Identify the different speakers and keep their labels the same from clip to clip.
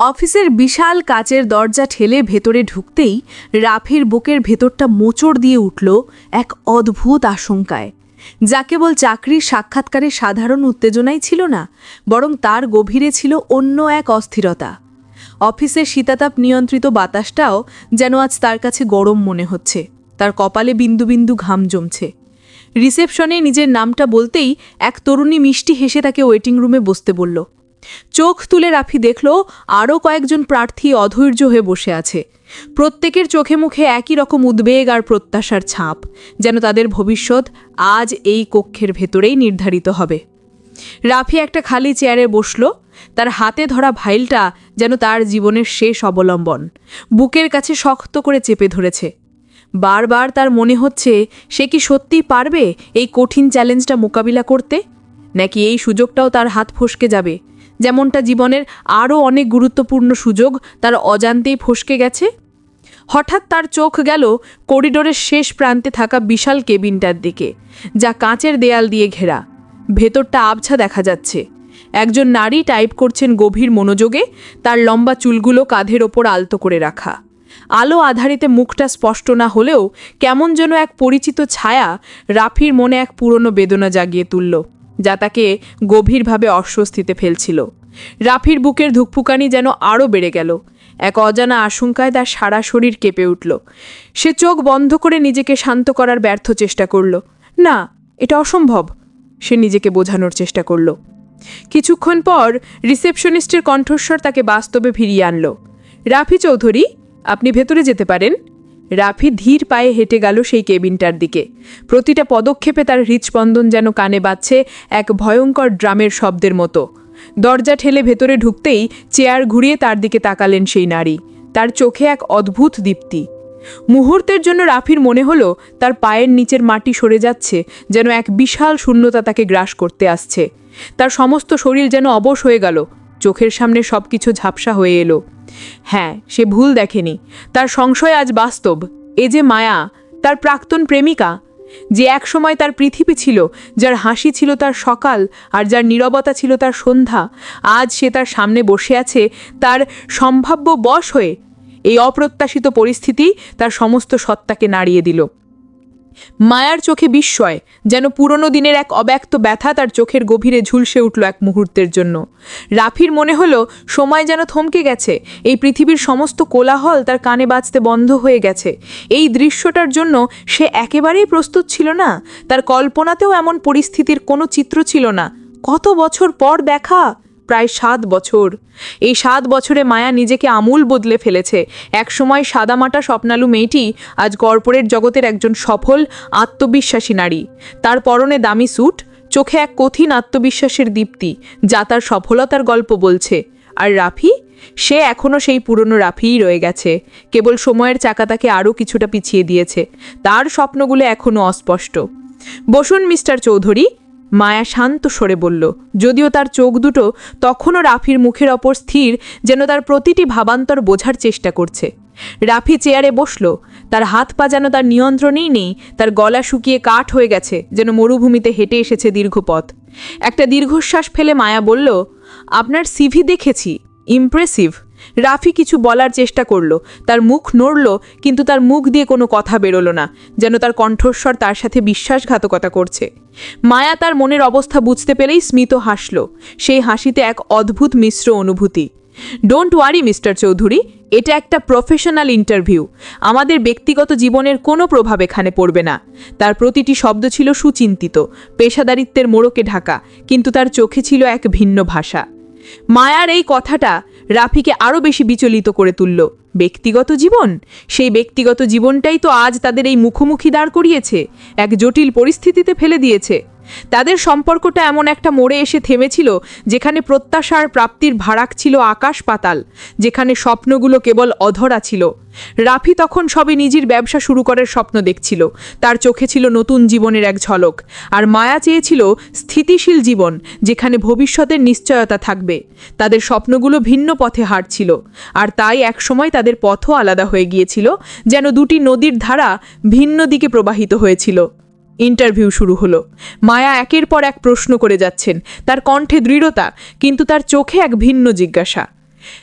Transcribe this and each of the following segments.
Speaker 1: অফিসের বিশাল কাচের দরজা ঠেলে ভেতরে ঢুকতেই রাফির বুকের ভেতরটা মোচড় দিয়ে উঠল এক অদ্ভুত আশঙ্কায়। যা কেবল চাকরির সাক্ষাৎকারে সাধারণ উত্তেজনাই ছিল না, বরং তার গভীরে ছিল অন্য এক অস্থিরতা। অফিসের শীতাতাপ নিয়ন্ত্রিত বাতাসটাও যেন আজ তার কাছে গরম মনে হচ্ছে, তার কপালে বিন্দু বিন্দু ঘাম জমছে। রিসেপশনে নিজের নামটা বলতেই এক তরুণী মিষ্টি হেসে তাকে ওয়েটিং রুমে বসতে বলল চোখ তুলে রাফি দেখল আরও কয়েকজন প্রার্থী অধৈর্য হয়ে বসে আছে। প্রত্যেকের চোখে মুখে একই রকম উদ্বেগ আর প্রত্যাশার ছাপ, যেন তাদের ভবিষ্যৎ আজ এই কক্ষের ভেতরেই নির্ধারিত হবে। রাফি একটা খালি চেয়ারে বসল, তার হাতে ধরা ভাইলটা যেন তার জীবনের শেষ অবলম্বন, বুকের কাছে শক্ত করে চেপে ধরেছে। বারবার তার মনে হচ্ছে, সে কি সত্যিই পারবে এই কঠিন চ্যালেঞ্জটা মোকাবিলা করতে? নাকি এই সুযোগটাও তার হাত ফসকে যাবে? যেমনটা জীবনের আরও অনেক গুরুত্বপূর্ণ সুযোগ, তার অজান্তেই ফসকে গেছে। হঠাৎ তার চোখ গেল করিডোরের শেষ প্রান্তে থাকা বিশাল কেবিনটার দিকে, যা কাঁচের দেয়াল দিয়ে ঘেরা। ভেতরটা আবছা দেখা যাচ্ছে। একজন নারী টাইপ করছেন গভীর মনোযোগে, তার লম্বা চুলগুলো কাঁধের ওপর আলতো করে রাখা। আলো আধারিতে মুখটা স্পষ্ট না হলেও কেমন যেন এক পরিচিত ছায়া রাফির মনে এক পুরনো বেদনা জাগিয়ে তুলল। যা তাকে গভীরভাবে অস্বস্তিতে ফেলছিল। রাফির বুকের ধুকফুকানি যেন আরও বেড়ে গেল। এক অজানা আশঙ্কায় তার সারা শরীর কেঁপে উঠল। সে চোখ বন্ধ করে নিজেকে শান্ত করার ব্যর্থ চেষ্টা করল। না, এটা অসম্ভব সে নিজেকে বোঝানোর চেষ্টা করল। কিছুক্ষণ পর রিসেপশনিস্টের কণ্ঠস্বর তাকে বাস্তবে ফিরিয়ে আনলো। রাফি চৌধুরী, আপনি ভেতরে যেতে পারেন? রাফি ধীর পায়ে হেঁটে গেল সেই কেবিনটার দিকে। প্রতিটা পদক্ষেপে তার হৃৎস্পন্দন যেন কানে বাজছে এক ভয়ঙ্কর ড্রামের শব্দের মতো। দরজা ঠেলে ভেতরে ঢুকতেই চেয়ার ঘুরিয়ে তার দিকে তাকালেন সেই নারী। তার চোখে এক অদ্ভুত দীপ্তি। মুহূর্তের জন্য রাফির মনে হলো, তার পায়ের নিচের মাটি সরে যাচ্ছে, যেন এক বিশাল শূন্যতা তাকে গ্রাস করতে আসছে। তার সমস্ত শরীর যেন অবশ হয়ে গেল। চোখের সামনে সব কিছু ঝাপসা হয়ে এলো। হ্যাঁ সে ভুল দেখেনি। তার সংশয় আজ বাস্তব। এ যে মায়া, তার প্রাক্তন প্রেমিকা, যে একসময় তার পৃথিবী ছিল, যার হাসি ছিল তার সকাল আর যার নীরবতা ছিল তার সন্ধ্যা, আজ সে তার সামনে বসে আছে, তার সম্ভাব্য বশ হয়ে, এই অপ্রত্যাশিত পরিস্থিতি তার সমস্ত সত্তাকে নাড়িয়ে দিল। মায়ার চোখে বিস্ময়, যেন পুরনো দিনের এক অব্যক্ত ব্যথা তার চোখের গভীরে ঝুলসে উঠল এক মুহূর্তের জন্য। রাফির মনে হলো, সময় যেন থমকে গেছে, এই পৃথিবীর সমস্ত কোলাহল তার কানে বাজতে বন্ধ হয়ে গেছে। এই দৃশ্যটার জন্য সে একেবারেই প্রস্তুত ছিল না, তার কল্পনাতেও এমন পরিস্থিতির কোনো চিত্র ছিল না। কত বছর পর দেখা! প্রায় সাত বছর। এই সাত বছরে মায়া নিজেকে আমূল বদলে ফেলেছে। একসময় সাদামাটা স্বপ্নালু মেয়েটি আজ কর্পোরেট জগতের একজন সফল, আত্মবিশ্বাসী নারী। তার পরনে দামি স্যুট, চোখে এক কঠিন আত্মবিশ্বাসের দীপ্তি, যা তার সফলতার গল্প বলছে। আর রাফি? সে এখনও সেই পুরনো রাফিই রয়ে গেছে। কেবল সময়ের চাকা তাকে আরও কিছুটা পিছিয়ে দিয়েছে। তার স্বপ্নগুলো এখনও অস্পষ্ট। বসুন মিস্টার চৌধুরী মায়া শান্ত সরে বলল, যদিও তার চোখ দুটো তখনও রাফির মুখের অপর স্থির যেন তার প্রতিটি ভাবান্তর বোঝার চেষ্টা করছে। রাফি চেয়ারে বসল, তার হাত পা যেন তার নিয়ন্ত্রণেই নেই, তার গলা শুকিয়ে কাঠ হয়ে গেছে, যেন মরুভূমিতে হেঁটে এসেছে দীর্ঘ পথ একটা দীর্ঘশ্বাস ফেলে মায়া বলল, আপনার সিভি দেখেছি ইমপ্রেসিভ রাফি কিছু বলার চেষ্টা করল। তার মুখ নড়ল, কিন্তু তার মুখ দিয়ে কোনো কথা বেরোলো না, যেন তার কণ্ঠস্বর তার সাথে বিশ্বাসঘাতকতা করছে। মায়া তার মনের অবস্থা বুঝতে পেরেই স্মিত হাসল। সেই হাসিতে এক অদ্ভুত মিশ্র অনুভূতি। ডোন্ট ওয়ারি মিস্টার চৌধুরী, এটা একটা প্রফেশনাল ইন্টারভিউ আমাদের ব্যক্তিগত জীবনের কোনো প্রভাব এখানে পড়বে না। তার প্রতিটি শব্দ ছিল সুচিন্তিত, পেশাদারিত্বের মোড়কে ঢাকা, কিন্তু তার চোখে ছিল এক ভিন্ন ভাষা। মায়ার এই কথাটা রাফিকে আরও বেশি বিচলিত করে তুলল। ব্যক্তিগত জীবন? সেই ব্যক্তিগত জীবনটাই তো আজ তাদের এই মুখোমুখি দাঁড় করিয়েছে, এক জটিল পরিস্থিতিতে ফেলে দিয়েছে। তাদের সম্পর্কটা এমন একটা মোড়ে এসে থেমেছিল, যেখানে প্রত্যাশার প্রাপ্তির ভাড়াক ছিল আকাশ পাতাল, যেখানে স্বপ্নগুলো কেবল অধরা ছিল। রাফি তখন সবে নিজের ব্যবসা শুরু করার স্বপ্ন দেখছিল। তার চোখে ছিল নতুন জীবনের এক ঝলক, আর মায়া চেয়েছিল স্থিতিশীল জীবন, যেখানে ভবিষ্যতের নিশ্চয়তা থাকবে। তাদের স্বপ্নগুলো ভিন্ন পথে হাঁটছিল, আর তাই একসময় তাদের পথও আলাদা হয়ে গিয়েছিল, যেন দুটি নদীর ধারা ভিন্ন দিকে প্রবাহিত হয়েছিল। ইন্টারভিউ শুরু হলো। মায়া একের পর এক প্রশ্ন করে যাচ্ছেন। তার কণ্ঠে দৃঢ়তা, কিন্তু তার চোখে এক ভিন্ন জিজ্ঞাসা।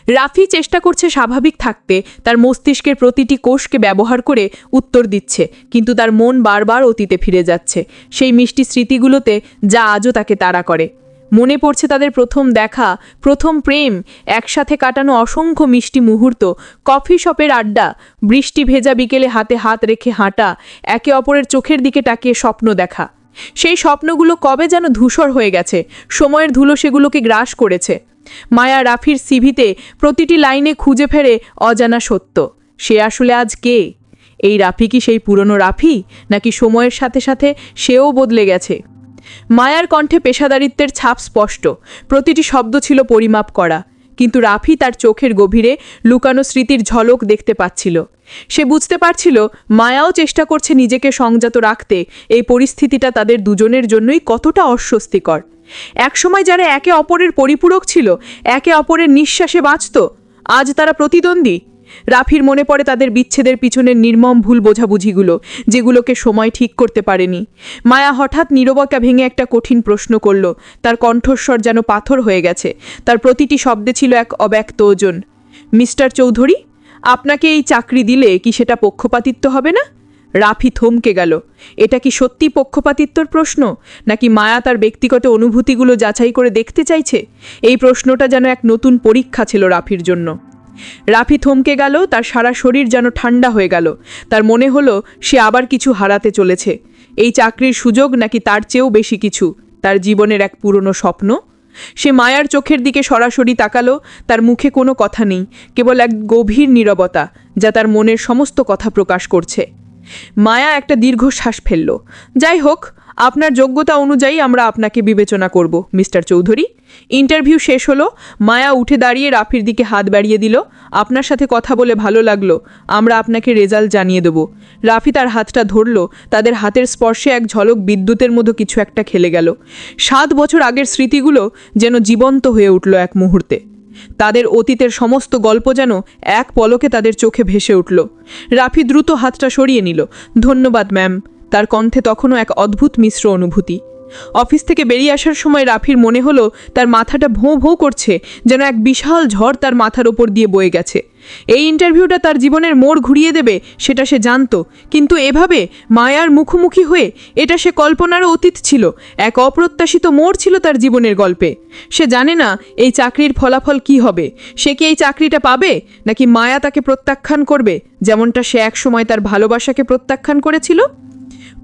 Speaker 1: রাফি চেষ্টা করছে স্বাভাবিক থাকতে, তার মস্তিষ্কের প্রতিটি কোষকে ব্যবহার করে উত্তর দিচ্ছে, কিন্তু তার মন বারবার অতীতে ফিরে যাচ্ছে। সেই মিষ্টি স্মৃতিগুলোতে যা আজও তাকে তাড়া করে। মনে পড়ছে তাদের প্রথম দেখা, প্রথম প্রেম, একসাথে কাটানো অসংখ্য মিষ্টি মুহূর্ত, কফি শপের আড্ডা, বৃষ্টি ভেজা বিকেলে হাতে হাত রেখে হাঁটা, একে অপরের চোখের দিকে তাকিয়ে স্বপ্ন দেখা। সেই স্বপ্নগুলো কবে যেন ধূসর হয়ে গেছে, সময়ের ধুলো সেগুলোকে গ্রাস করেছে। মায়া রাফির সিভিতে প্রতিটি লাইনে খুঁজে ফেরে অজানা সত্য, সে আসলে আজ কে? এই রাফি কি সেই পুরনো রাফি, নাকি সময়ের সাথে সাথে সেও বদলে গেছে? মায়ার কণ্ঠে পেশাদারিত্বের ছাপ স্পষ্ট। প্রতিটি শব্দ ছিল পরিমাপ করা। কিন্তু রাফি তার চোখের গভীরে লুকানো স্মৃতির ঝলক দেখতে পাচ্ছিল। সে বুঝতে পারছিল, মায়াও চেষ্টা করছে নিজেকে সংযত রাখতে। এই পরিস্থিতিটা তাদের দুজনের জন্যই কতটা অস্বস্তিকর। একসময় যারা একে অপরের পরিপূরক ছিল, একে অপরের নিঃশ্বাসে বাঁচত, আজ তারা প্রতিদ্বন্দ্বী। রাফির মনে পড়ে তাদের বিচ্ছেদের পিছনের নির্মম ভুল বোঝাবুঝিগুলো, যেগুলোকে সময় ঠিক করতে পারেনি। মায়া হঠাৎ নীরবতা ভেঙে একটা কঠিন প্রশ্ন করল, তার কণ্ঠস্বর যেন পাথর হয়ে গেছে, তার প্রতিটি শব্দে ছিল এক অব্যক্ত ওজন। মিস্টার চৌধুরী, আপনাকে এই চাকরি দিলে কি সেটা পক্ষপাতিত্ব হবে না? রাফি থমকে গেল, এটা কি সত্যি পক্ষপাতিত্বর প্রশ্ন, নাকি মায়া তার ব্যক্তিগত অনুভূতিগুলো যাচাই করে দেখতে চাইছে? এই প্রশ্নটা যেন এক নতুন পরীক্ষা ছিল রাফির জন্য। রাফি থমকে গেল, তার সারা শরীর যেন ঠান্ডা হয়ে গেল। তার মনে হলো, সে আবার কিছু হারাতে চলেছে। এই চাকরির সুযোগ নাকি তার চেয়েও বেশি কিছু, তার জীবনের এক পুরনো স্বপ্ন? সে মায়ার চোখের দিকে সরাসরি তাকালো, তার মুখে কোনো কথা নেই, কেবল এক গভীর নীরবতা, যা তার মনের সমস্ত কথা প্রকাশ করছে। মায়া একটা দীর্ঘশ্বাস ফেলল। যাই হোক আপনার যোগ্যতা অনুযায়ী আমরা আপনাকে বিবেচনা করব, মিস্টার চৌধুরী। ইন্টারভিউ শেষ হলো, মায়া উঠে দাঁড়িয়ে রাফির দিকে হাত বাড়িয়ে দিল। আপনার সাথে কথা বলে ভালো লাগল, আমরা আপনাকে রেজাল্ট জানিয়ে দেব। রাফি তার হাতটা ধরল, তাদের হাতের স্পর্শে এক ঝলক বিদ্যুতের মতো কিছু একটা খেলে গেল। সাত বছর আগের স্মৃতিগুলো যেন জীবন্ত হয়ে উঠল এক মুহূর্তে। তাদের অতীতের সমস্ত গল্প যেন এক পলকে তাদের চোখে ভেসে উঠল। রাফি দ্রুত হাতটা সরিয়ে নিল, ধন্যবাদ, ম্যাম। তার কণ্ঠে তখনও এক অদ্ভুত মিশ্র অনুভূতি। অফিস থেকে বেরিয়ে আসার সময় রাফির মনে হলো, তার মাথাটা ভোঁ ভোঁ করছে, যেন এক বিশাল ঝড় তার মাথার ওপর দিয়ে বয়ে গেছে। এই ইন্টারভিউটা তার জীবনের মোড় ঘুরিয়ে দেবে, সেটা সে জানতো। কিন্তু এভাবে, মায়ার মুখোমুখি হয়ে, এটা সে কল্পনারও অতীত ছিল। এক অপ্রত্যাশিত মোড় ছিল তার জীবনের গল্পে। সে জানে না, এই চাকরির ফলাফল কি হবে। সে কি এই চাকরিটা পাবে, নাকি মায়া তাকে প্রত্যাখ্যান করবে, যেমনটা সে একসময় তার ভালোবাসাকে প্রত্যাখ্যান করেছিল?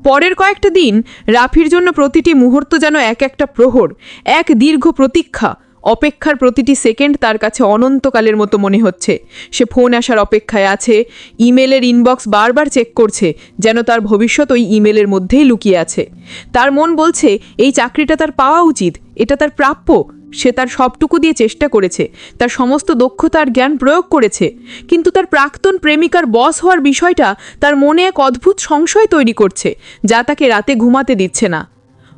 Speaker 1: পরের কয়েকটা দিন রাফির জন্য প্রতিটি মুহূর্ত যেন এক একটা প্রহর, এক দীর্ঘ প্রতীক্ষা। অপেক্ষার প্রতিটি সেকেন্ড তার কাছে অনন্তকালের মতো মনে হচ্ছে। সে ফোন আসার অপেক্ষায় আছে, ইমেলের ইনবক্স বারবার চেক করছে, যেন তার ভবিষ্যৎ ওই ইমেলের মধ্যেই লুকিয়ে আছে। তার মন বলছে, এই চাকরিটা তার পাওয়া উচিত, এটা তার প্রাপ্য। সে তার সবটুকু দিয়ে চেষ্টা করেছে, তার সমস্ত দক্ষতা আর জ্ঞান প্রয়োগ করেছে, কিন্তু তার প্রাক্তন প্রেমিকার বস হওয়ার বিষয়টা তার মনে এক অদ্ভুত সংশয় তৈরি করছে, যা তাকে রাতে ঘুমাতে দিচ্ছে না।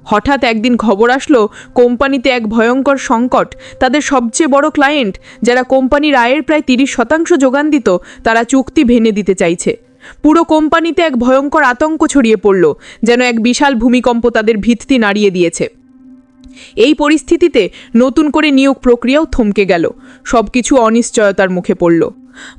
Speaker 1: হঠাৎ একদিন খবর আসলো, কোম্পানিতে এক ভয়ঙ্কর সংকট, তাদের সবচেয়ে বড় ক্লায়েন্ট যারা কোম্পানির আয়ের প্রায় তিরিশ শতাংশ যোগান দিত, তারা চুক্তি ভেঙে দিতে চাইছে। পুরো কোম্পানিতে এক ভয়ঙ্কর আতঙ্ক ছড়িয়ে পড়ল, যেন এক বিশাল ভূমিকম্প তাদের ভিত্তি নাড়িয়ে দিয়েছে। এই পরিস্থিতিতে নতুন করে নিয়োগ প্রক্রিয়াও থমকে গেল। সব কিছু অনিশ্চয়তার মুখে পড়ল।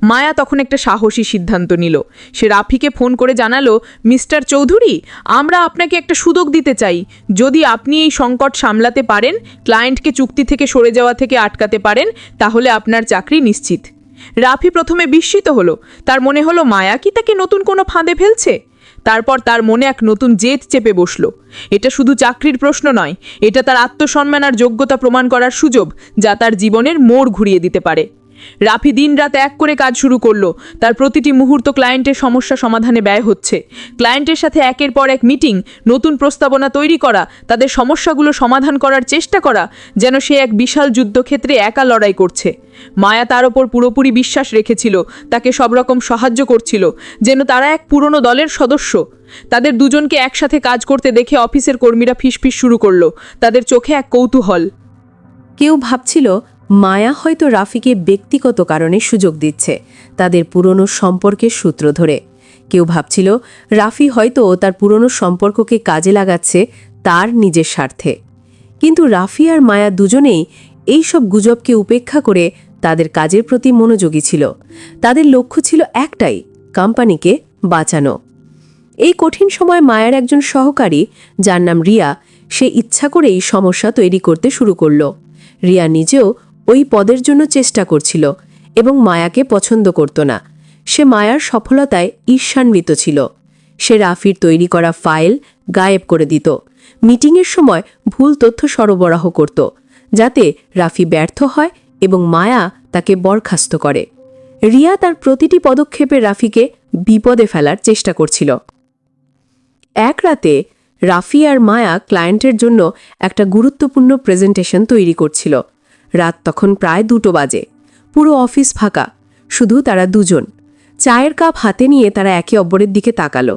Speaker 1: মায়া তখন একটা সাহসী সিদ্ধান্ত নিল। সে রাফিকে ফোন করে জানালো, মিস্টার চৌধুরী, আমরা আপনাকে একটা সুযোগ দিতে চাই। যদি আপনি এই সংকট সামলাতে পারেন, ক্লায়েন্টকে চুক্তি থেকে সরে যাওয়া থেকে আটকাতে পারেন, তাহলে আপনার চাকরি নিশ্চিত। রাফি প্রথমে বিস্মিত হলো। তার মনে হলো, মায়া কি তাকে নতুন কোনো ফাঁদে ফেলছে? তারপর তার মনে এক নতুন জেদ চেপে বসল। এটা শুধু চাকরির প্রশ্ন নয়, এটা তার আত্মসম্মান আর যোগ্যতা প্রমাণ করার সুযোগ যা তার জীবনের মোড় ঘুরিয়ে দিতে পারে। রাফি দিন রাত এক করে কাজ শুরু করল। তার প্রতিটি মুহূর্ত ক্লায়েন্টের সমস্যা সমাধানে ব্যয় হচ্ছে। ক্লায়েন্টের সাথে একের পর এক মিটিং, নতুন প্রস্তাবনা তৈরি করা, তাদের সমস্যাগুলো সমাধান করার চেষ্টা করা, যেন সে এক বিশাল যুদ্ধক্ষেত্রে একা লড়াই করছে। মায়া তার ওপর পুরোপুরি বিশ্বাস রেখেছিল, তাকে সব রকম সাহায্য করছিল, যেন তারা এক পুরনো দলের সদস্য। তাদের দুজনকে একসাথে কাজ করতে দেখে অফিসের কর্মীরা ফিসফিস শুরু করল, তাদের চোখে এক কৌতূহল।
Speaker 2: কেউ ভাবছিল মায়া হয়তো রাফিকে ব্যক্তিগত কারণে সুযোগ দিচ্ছে, তাদের পুরনো সম্পর্কের সূত্র ধরে। কেউ ভাবছিল, রাফি হয়তো তার পুরনো সম্পর্ককে কাজে লাগাচ্ছে তার নিজের স্বার্থে। কিন্তু রাফি আর মায়া দুজনেই এই সব গুজবকে উপেক্ষা করে তাদের কাজের প্রতি মনোযোগী ছিল। তাদের লক্ষ্য ছিল একটাই, কোম্পানিকে বাঁচানো। এই কঠিন সময় মায়ার একজন সহকারী, যার নাম রিয়া, সে ইচ্ছা করেই সমস্যা তৈরি করতে শুরু করল। রিয়া নিজেও ওই পদের জন্য চেষ্টা করছিল এবং মায়াকে পছন্দ করত না। সে মায়ার সফলতায় ঈর্ষান্বিত ছিল। সে রাফির তৈরি করা ফাইল গায়েব করে দিত। মিটিংয়ের সময় ভুল তথ্য সরবরাহ করত, যাতে রাফি ব্যর্থ হয় এবং মায়া তাকে বরখাস্ত করে। রিয়া তার প্রতিটি পদক্ষেপে রাফিকে বিপদে ফেলার চেষ্টা করছিল। এক রাতে রাফি আর মায়া ক্লায়েন্টের জন্য একটা গুরুত্বপূর্ণ প্রেজেন্টেশন তৈরি করছিল। রাত তখন প্রায় দুটো বাজে। পুরো অফিস ফাঁকা, শুধু তারা দুজন। চায়ের কাপ হাতে নিয়ে তারা একে অপরের দিকে তাকালো।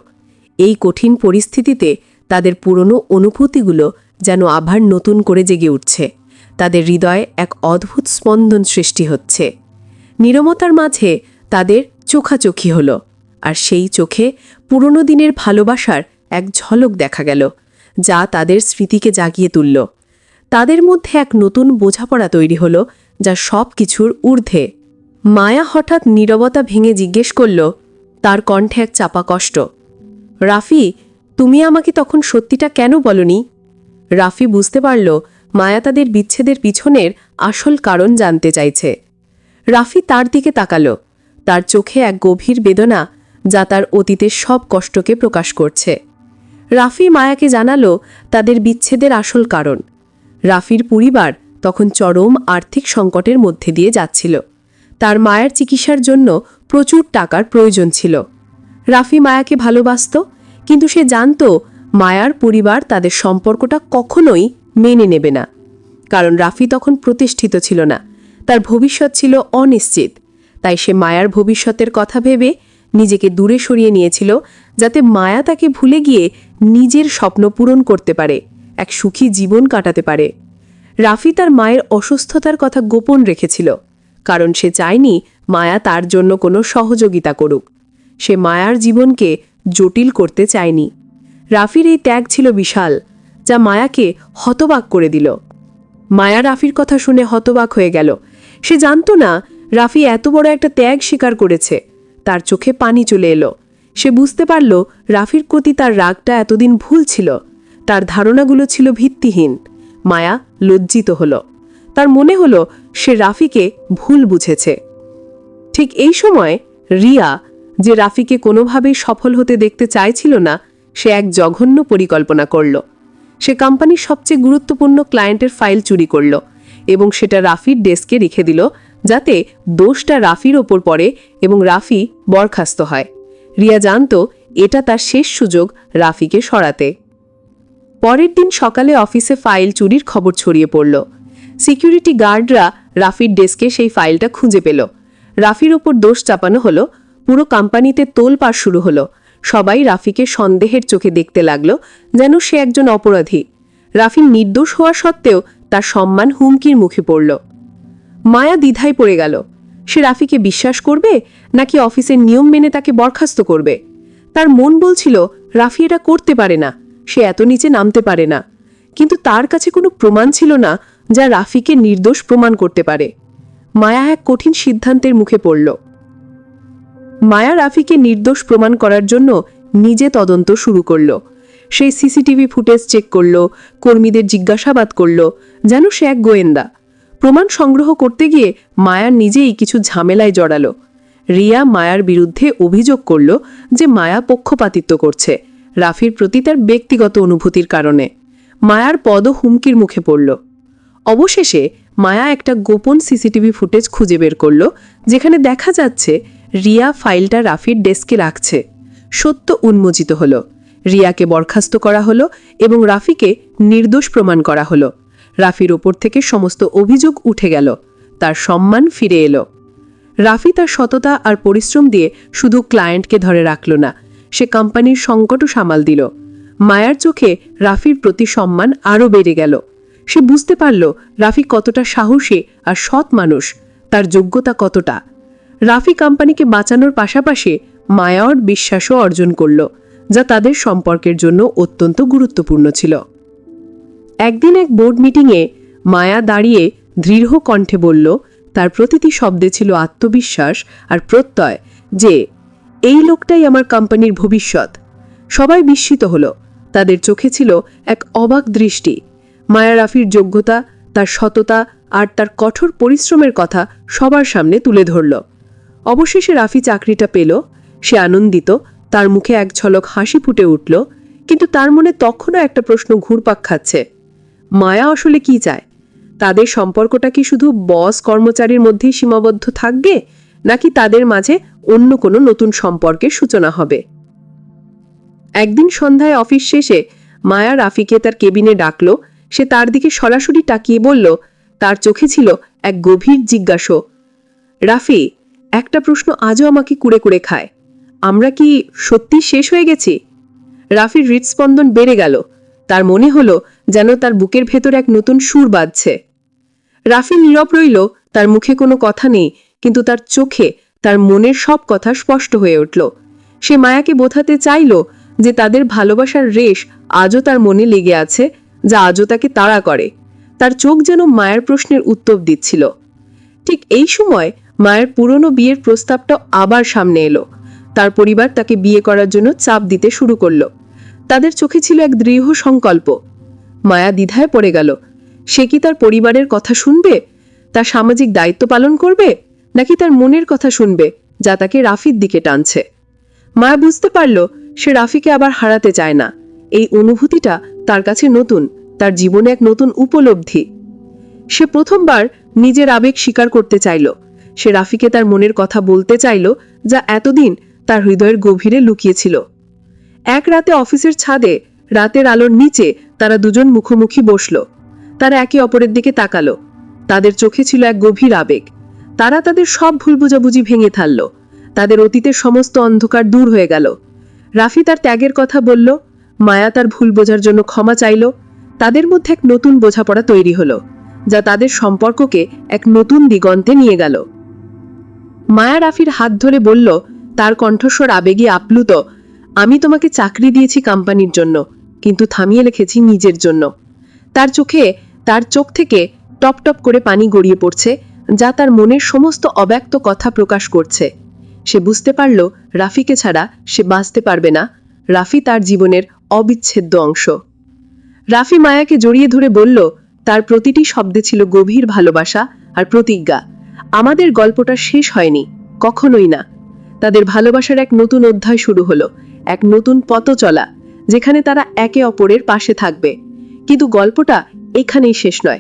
Speaker 2: এই কঠিন পরিস্থিতিতে তাদের পুরনো অনুভূতিগুলো যেন আবার নতুন করে জেগে উঠছে। তাদের হৃদয়ে এক অদ্ভুত স্পন্দন সৃষ্টি হচ্ছে। নিরমতার মাঝে তাদের চোখাচোখি হলো, আর সেই চোখে পুরনো দিনের ভালোবাসার এক ঝলক দেখা গেল, যা তাদের স্মৃতিকে জাগিয়ে তুলল। তাদের মধ্যে এক নতুন বোঝাপড়া তৈরি হলো, যা সব কিছুর ঊর্ধ্বে। মায়া হঠাৎ নীরবতা ভেঙে জিজ্ঞেস করল, তার কণ্ঠে এক চাপা কষ্ট। রাফি, তুমি আমাকে তখন সত্যিটা কেন বলনি? রাফি বুঝতে পারল, মায়া তাদের বিচ্ছেদের পিছনের আসল কারণ জানতে চাইছে। রাফি তার দিকে তাকালো। তার চোখে এক গভীর বেদনা, যা তার অতীতের সব কষ্টকে প্রকাশ করছে। রাফি মায়াকে জানালো, তাদের বিচ্ছেদের আসল কারণ। রাফির পরিবার তখন চরম আর্থিক সংকটের মধ্যে দিয়ে যাচ্ছিল। তার মায়ের চিকিৎসার জন্য প্রচুর টাকার প্রয়োজন ছিল। রাফি মায়াকে ভালোবাসত, কিন্তু সে জানত মায়ার পরিবার তাদের সম্পর্কটা কখনোই মেনে নেবে না। কারণ রাফি তখন প্রতিষ্ঠিত ছিল না, তার ভবিষ্যৎ ছিল অনিশ্চিত। তাই সে মায়ার ভবিষ্যতের কথা ভেবে নিজেকে দূরে সরিয়ে নিয়েছিল, যাতে মায়া তাকে ভুলে গিয়ে নিজের স্বপ্ন পূরণ করতে পারে। এক সুখী জীবন কাটাতে পারে। রাফি তার মায়ের অসুস্থতার কথা গোপন রেখেছিল, কারণ সে চায়নি মায়া তার জন্য কোনো সহযোগিতা করুক। সে মায়ার জীবনকে জটিল করতে চায়নি। রাফির এই ত্যাগ ছিল বিশাল, যা মায়াকে হতবাক করে দিল। মায়া রাফির কথা শুনে হতবাক হয়ে গেল। সে জানত না রাফি এত বড় একটা ত্যাগ স্বীকার করেছে। তার চোখে পানি চলে এলো। সে বুঝতে পারল রাফির প্রতি তার রাগটা এতদিন ভুল ছিল। তার ধারণাগুলো ছিল ভিত্তিহীন। মায়া লজ্জিত হল। তার মনে হলো সে রাফিকে ভুল বুঝেছে। ঠিক এই সময় রিয়া, যে রাফিকে কোনোভাবেই সফল হতে দেখতে চাইছিল না, সে এক জঘন্য পরিকল্পনা করল। সে কোম্পানির সবচেয়ে গুরুত্বপূর্ণ ক্লায়েন্টের ফাইল চুরি করল এবং সেটা রাফির ডেস্কে রেখে দিল, যাতে দোষটা রাফির ওপর পড়ে এবং রাফি বরখাস্ত হয়। রিয়া জানত, এটা তার শেষ সুযোগ রাফিকে সরাতে। পরের দিন সকালে অফিসে ফাইল চুরির খবর ছড়িয়ে পড়ল। সিকিউরিটি গার্ডরা রাফির ডেস্কে সেই ফাইলটা খুঁজে পেল। রাফির ওপর দোষ চাপানো হলো, পুরো কোম্পানিতে তোলপাড় শুরু হলো। সবাই রাফিকে সন্দেহের চোখে দেখতে লাগল, যেন সে একজন অপরাধী। রাফির নির্দোষ হওয়া সত্ত্বেও তার সম্মান হুমকির মুখে পড়ল। মায়া দ্বিধায় পড়ে গেল। সে রাফিকে বিশ্বাস করবে, নাকি অফিসের নিয়ম মেনে তাকে বরখাস্ত করবে? তার মন বলছিল, রাফি এটা করতে পারে না। সে এত নিচে নামতে পারে না। কিন্তু তার কাছে কোনো প্রমাণ ছিল না যা রাফিকে নির্দোষ প্রমাণ করতে পারে। মায়া এক কঠিন সিদ্ধান্তের মুখে পড়ল। মায়া রাফিকে নির্দোষ প্রমাণ করার জন্য নিজে তদন্ত শুরু করল। সেই সিসিটিভি ফুটেজ চেক করল, কর্মীদের জিজ্ঞাসাবাদ করল, যেন সে এক গোয়েন্দা। প্রমাণ সংগ্রহ করতে গিয়ে মায়া নিজেই কিছু ঝামেলায় জড়ালো। রিয়া মায়ার বিরুদ্ধে অভিযোগ করল যে মায়া পক্ষপাতিত্ব করছে। রাফির প্রতি তার ব্যক্তিগত অনুভূতির কারণে। মায়ার পদ হুমকির মুখে পড়ল। অবশেষে মায়া একটা গোপন সিসিটিভি ফুটেজ খুঁজে বের করল, যেখানে দেখা যাচ্ছে রিয়া ফাইলটা রাফির ডেস্কে রাখছে। সত্য উন্মোচিত হলো। রিয়াকে বরখাস্ত করা হলো এবং রাফিকে নির্দোষ প্রমাণ করা হলো। রাফির ওপর থেকে সমস্ত অভিযোগ উঠে গেল। তার সম্মান ফিরে এলো। রাফি তার সততা আর পরিশ্রম দিয়ে শুধু ক্লায়েন্টকে ধরে রাখল না সে কোম্পানির সংকটও সামাল দিল। মায়ার চোখে রাফির প্রতি সম্মান আরও বেড়ে গেল। সে বুঝতে পারল রাফি কতটা সাহসী আর সৎ মানুষ, তার যোগ্যতা কতটা। রাফি কোম্পানিকে বাঁচানোর পাশাপাশি মায়ার বিশ্বাসও অর্জন করল, যা তাদের সম্পর্কের জন্য অত্যন্ত গুরুত্বপূর্ণ ছিল। একদিন এক বোর্ড মিটিংয়ে মায়া দাঁড়িয়ে দৃঢ় কণ্ঠে বলল, তার প্রতিটি শব্দে ছিল আত্মবিশ্বাস আর প্রত্যয়, যে এই লোকটাই আমার কোম্পানির ভবিষ্যৎ। সবাই বিস্মিত হলো। তাদের চোখে ছিল এক অবাক দৃষ্টি। মায়া রাফির যোগ্যতা, তার সততা আর তার কঠোর পরিশ্রমের কথা সবার সামনে তুলে ধরল। অবশেষে রাফি চাকরিটা পেল, সে আনন্দিত, তার মুখে এক ঝলক হাসি ফুটে উঠল, কিন্তু তার মনে তখনও একটা প্রশ্ন ঘুরপাক খাচ্ছে। মায়া আসলে কি চায়? তাদের সম্পর্কটা কি শুধু বস কর্মচারীর মধ্যেই সীমাবদ্ধ থাকবে? নাকি তাদের মাঝে অন্য কোনো নতুন সম্পর্কের সূচনা হবে? একদিন সন্ধ্যায় অফিস শেষে মায়া রাফিকে তার কেবিনে ডাকল। সে তার দিকে সরাসরি তাকিয়ে বলল, তার চোখে ছিল এক গভীর জিজ্ঞাসা। রাফি, একটা প্রশ্ন আজও আমাকে কুড়ে কুড়ে খায়। আমরা কি সত্যি শেষ হয়ে গেছি? রাফির হৃদস্পন্দন বেড়ে গেল। তার মনে হলো যেন তার বুকের ভেতর এক নতুন সুর বাজছে। রাফি নীরব রইল, তার মুখে কোনো কথা নেই। কিন্তু তার চোখে তার মনের সব কথা স্পষ্ট হয়ে উঠল। সে মায়াকে বোঝাতে চাইল যে তাদের ভালোবাসার রেশ আজও তার মনে লেগে আছে, যা আজও তাকে তাড়া করে। তার চোখ যেন মায়ের প্রশ্নের উত্তর দিচ্ছিল। ঠিক এই সময় মায়ের পুরনো বিয়ের প্রস্তাবটা আবার সামনে এলো। তার পরিবার তাকে বিয়ে করার জন্য চাপ দিতে শুরু করল। তাদের চোখে ছিল এক দৃঢ় সংকল্প। মায়া দ্বিধায় পড়ে গেল। সে কি তার পরিবারের কথা শুনবে? তার সামাজিক দায়িত্ব পালন করবে? নাকি তার মনের কথা শুনবে, যা তাকে রাফির দিকে টানছে। মায়া বুঝতে পারল, সে রাফিকে আবার হারাতে চায় না। এই অনুভূতিটা তার কাছে নতুন, তার জীবনে এক নতুন উপলব্ধি। সে প্রথমবার নিজের আবেগ স্বীকার করতে চাইল। সে রাফিকে তার মনের কথা বলতে চাইল, যা এতদিন তার হৃদয়ের গভীরে লুকিয়েছিল। এক রাতে অফিসের ছাদে, রাতের আলোর নিচে তারা দুজন মুখোমুখি বসল। তারা একে অপরের দিকে তাকালো। তাদের চোখে ছিল এক গভীর আবেগ। তারা তাদের সব ভুল বুঝাবুঝি ভেঙে থালল। তাদের অতীতের সমস্ত অন্ধকার দূর হয়ে গেল। রাফি তার ত্যাগের কথা বলল, মায়া তার ভুল বোঝার জন্য ক্ষমা চাইল। তাদের মধ্যে এক নতুন বোঝাপড়া তৈরি হলো, যা তাদের সম্পর্ককে এক নতুন দিগন্তে নিয়ে গেল। মায়া রাফির হাত ধরে বলল, তার কণ্ঠস্বর আবেগে আপ্লুত। আমি তোমাকে চাকরি দিয়েছি কোম্পানির জন্য, কিন্তু থামিয়ে লিখেছি নিজের জন্য। তার চোখে, তার চোখ থেকে টপ টপ করে পানি গড়িয়ে পড়ছে যা তার মনের সমস্ত অব্যক্ত কথা প্রকাশ করছে। সে বুঝতে পারল, রাফিকে ছাড়া সে বাঁচতে পারবে না। রাফি তার জীবনের অবিচ্ছেদ্য অংশ। রাফি মায়াকে জড়িয়ে ধরে বলল, তার প্রতিটি শব্দে ছিল গভীর ভালোবাসা আর প্রতিজ্ঞা। আমাদের গল্পটা শেষ হয়নি, কখনোই না। তাদের ভালোবাসার এক নতুন অধ্যায় শুরু হলো, এক নতুন পথ চলা, যেখানে তারা একে অপরের পাশে থাকবে। কিন্তু গল্পটা এখানেই শেষ নয়।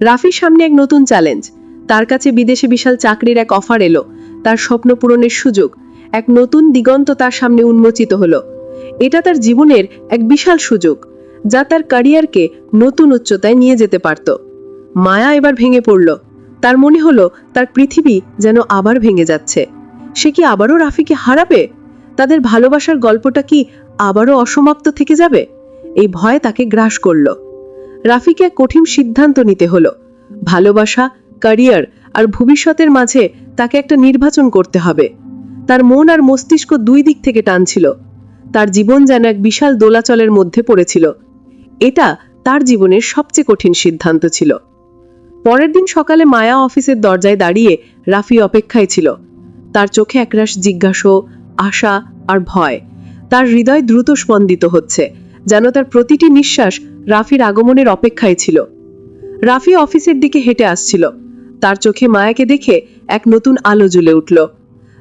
Speaker 2: রাফির সামনে এক নতুন চ্যালেঞ্জ তার কাছে বিদেশে বিশাল চাকরির এক অফার এলো। তার স্বপ্ন পূরণের সুযোগ। এক নতুন দিগন্ত তার সামনে উন্মোচিত হলো। এটা তার জীবনের এক বিশাল সুযোগ, যা তার ক্যারিয়ারকে নতুন উচ্চতায় নিয়ে যেতে পারত। মায়া এবার ভেঙে পড়ল। তার মনে হলো, তার পৃথিবী যেন আবার ভেঙে যাচ্ছে। সে কি আবারও রাফিকে হারাবে? তাদের ভালোবাসার গল্পটা কি আবারও অসমাপ্ত থেকে যাবে? এই ভয় তাকে গ্রাস করল। রাফিকে কঠিন সিদ্ধান্ত নিতে হলো। ভালোবাসা ক্যারিয়ার আর ভবিষ্যতের মাঝে তাকে একটা নির্বাচন করতে হবে। তার মন আর মস্তিষ্ক দুই দিক থেকে টানছিল। তার জীবন যেন এক বিশাল দোলাচলের মধ্যে পড়েছিল। এটা তার জীবনের সবচেয়ে কঠিন সিদ্ধান্ত ছিল। পরের দিন সকালে মায়া অফিসের দরজায় দাঁড়িয়ে রাফি অপেক্ষায় ছিল। তার চোখে একরাশ জিজ্ঞাসা, আশা আর ভয়। তার হৃদয় দ্রুত স্পন্দিত হচ্ছে, যেন তার প্রতিটি নিঃশ্বাস রাফির আগমনের অপেক্ষায় ছিল। রাফি অফিসের দিকে হেঁটে আসছিল। তার চোখে মায়াকে দেখে এক নতুন আলো জ্বলে উঠল।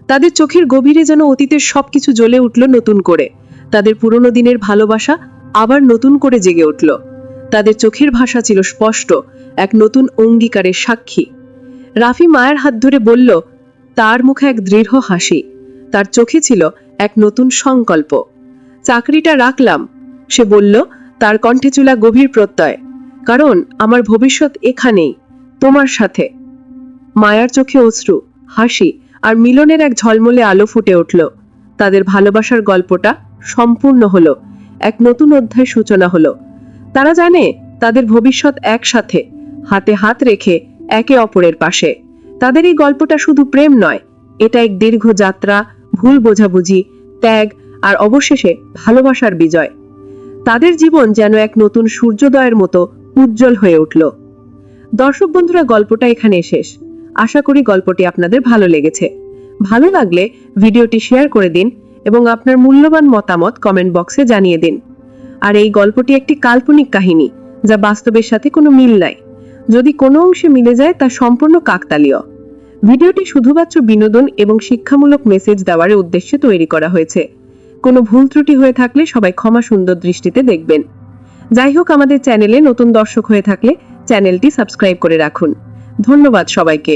Speaker 2: তাদের চোখের গভীরে যেন অতীতের সবকিছু জ্বলে উঠল নতুন করে। তাদের পুরনো দিনের ভালোবাসা আবার নতুন করে জেগে উঠল। তাদের চোখের ভাষা ছিল স্পষ্ট, এক নতুন অঙ্গীকারের সাক্ষী। রাফি মায়ের হাত ধরে বলল, তার মুখে এক দৃঢ় হাসি। তার চোখে ছিল এক নতুন সংকল্প। চাকরিটা রাখলাম। সে বলল, তার কণ্ঠে চুলা গভীর প্রত্যয়। কারণ আমার ভবিষ্যৎ এখানেই, তোমার সাথে। মায়ার চোখে অশ্রু, হাসি আর মিলনের এক ঝলমলে আলো ফুটে উঠল। তাদের ভালোবাসার গল্পটা সম্পূর্ণ হলো, এক নতুন অধ্যায় সূচনা হলো। তারা জানে তাদের ভবিষ্যৎ একসাথে, হাতে হাত রেখে একে অপরের পাশে। তাদের এই গল্পটা শুধু প্রেম নয়, এটা এক দীর্ঘ যাত্রা, ভুল বোঝাবুঝি, ত্যাগ আর অবশেষে ভালোবাসার বিজয়। তাদের জীবন যেন এক নতুন সূর্যোদয়ের মতো উজ্জ্বল হয়ে উঠল। দর্শক বন্ধুরা, গল্পটা এখানে শেষ। আশা করি গল্পটি আপনাদের ভালো লেগেছে। ভালো লাগলে ভিডিওটি শেয়ার করে দিন এবং আপনার মূল্যবান মতামত কমেন্ট বক্সে জানিয়ে দিন। আর এই গল্পটি একটি কাল্পনিক কাহিনী, যা বাস্তবের সাথে কোনো মিল নাই। যদি কোনো অংশে মিলে যায়, তা সম্পূর্ণ কাকতালীয়। ভিডিওটি শুধুমাত্র বিনোদন এবং শিক্ষামূলক মেসেজ দেওয়ার উদ্দেশ্যে তৈরি করা হয়েছে। কোনো ভুল ত্রুটি হয়ে থাকলে সবাই ক্ষমা সুন্দর দৃষ্টিতে দেখবেন। যাই হোক, আমাদের চ্যানেলে নতুন দর্শক হয়ে থাকলে চ্যানেলটি সাবস্ক্রাইব করে রাখুন। ধন্যবাদ সবাইকে।